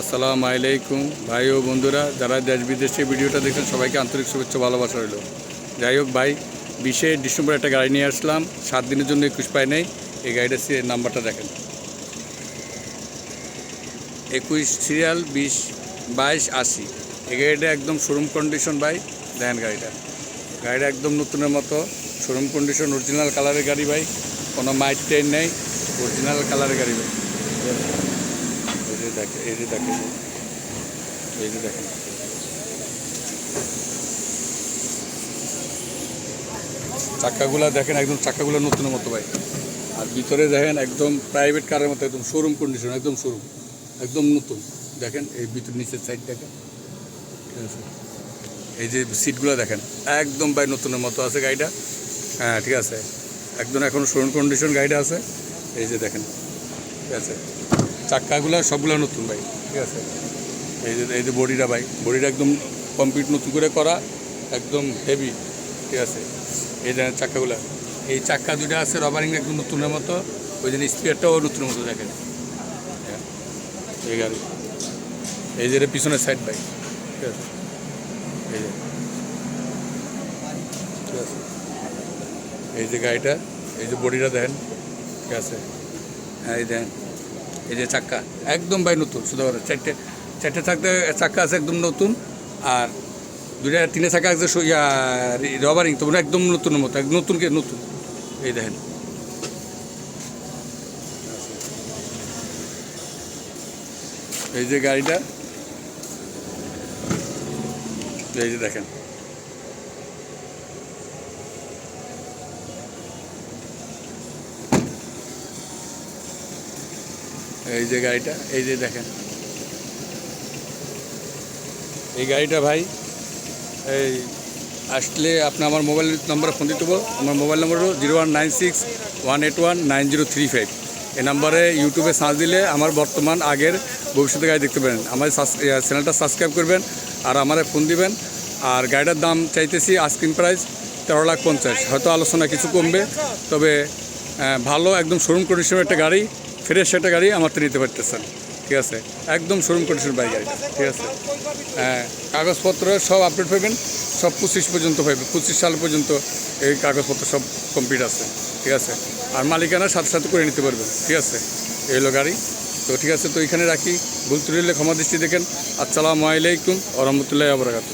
আসসালামু আলাইকুম, ভাই ও বন্ধুরা, যারা দেশ বিদেশে ভিডিওটা দেখছেন, সবাইকে আন্তরিক শুভেচ্ছা ভালোবাসা রইল। যাই হোক ভাই, বিশে ডিসেম্বর একটা গাড়ি নিয়ে আসলাম, সাত দিনের জন্য একুশ পাই নেই, এই গাড়িটার নাম্বারটা দেখেন। একুশ সিরিয়াল বিশ বাইশ আশি, এই গাড়িটা একদম শোরুম কন্ডিশন ভাই, দেখেন গাড়িটা। গাড়িটা একদম নতুনের মতো, শোরুম কন্ডিশন, অরিজিনাল কালারের গাড়ি ভাই, কোনো মাইট ট্রেন নেই, অরিজিনাল কালারের গাড়ি ভাই। এই যে দেখে এই যে দেখেন চাকাগুলা দেখেন একদম, চাকাগুলো নতুনের মতো ভাই। আর ভিতরে দেখেন একদম প্রাইভেট কারের মতো, একদম শোরুম কন্ডিশন একদম শোরুম একদম নতুন। দেখেন এই ভিতর নিচের সাইড দেখেন। ঠিক আছে? এই যে সিটগুলো দেখেন, একদম ভাই নতুনের মতো আছে গাড়িটা। হ্যাঁ ঠিক আছে? একদম এখন শোরুম কন্ডিশন গাড়িটা আছে। এই যে দেখেন, ঠিক আছে? চাক্কাগুলো সবগুলো নতুন ভাই। ঠিক আছে। এই যে এই যে বডিটা ভাই বডিটা একদম কমপ্লিট নতুন করে করা একদম হেভি ঠিক আছে। এই যে চাক্কাগুলো এই চাক্কা দুটো আছে রবারিং একদম নতুনের মতো ওই জন্য স্পিয়ারটাও নতুনের মতো দেখেন। এই গাড়ি এই যে পিছনের সাইড ভাই ঠিক আছে। এই যে ঠিক আছে। এই যে গাড়িটা এই যে বডিটা দেখেন ঠিক আছে। হ্যাঁ এই দেখেন এই যে চাক্কা, একদম ভাই নতুন, শুধু চারটে চারটে থাকতে চাক্কা আছে একদম নতুন, আর দুইটা তিনে চাকা আছে রবারিং, তো একদম নতুনের মতো একদম নতুন কে নতুন, এই দেখেন। এই যে গাড়িটা, এই যে দেখেন। এই যে গাড়িটা, এই যে দেখেন। এই গাড়িটা ভাই, এই আসলে আপনি আমার মোবাইল নাম্বারে ফোন দিতে আমার মোবাইল নম্বর হলো zero one nine six one eight one nine zero three five. এই নাম্বারে ইউটিউবে সার্চ দিলে আমার বর্তমান আগের ভবিষ্যতে গাড়ি দেখতে পারেন। আমার চ্যানেলটা সাবস্ক্রাইব করবেন আর আমারে ফোন দিবেন। আর গাড়িটার দাম চাইতেছি আস্কিং প্রাইস তেরো লাখ পঞ্চাশ। হয়তো আলোচনা কিছু কমবে, তবে ভালো একদম শোরুম কন্ডিশনের একটা গাড়ি। ফ্রেশ একটা গাড়ি আমার তো নিতে পারতেছেন। ঠিক আছে? একদম শোরুম কন্ডিশন বাইক গাড়ি ঠিক আছে? হ্যাঁ কাগজপত্র সব আপডেট পাবেন। সব পঁচিশ পর্যন্ত পাবেন পঁচিশ সাল পর্যন্ত এই কাগজপত্র সব কমপ্লিট আছে। ঠিক আছে? আর মালিকানা সাথে সাথে করে নিতে পারবেন। ঠিক আছে? এই হলো গাড়ি। তো ঠিক আছে, তো এখানে রাখি। ভুল হলে ক্ষমা দৃষ্টি দেখেন। আসসালামু আলাইকুম আ রহমতুল্লাহ আবরাকাতু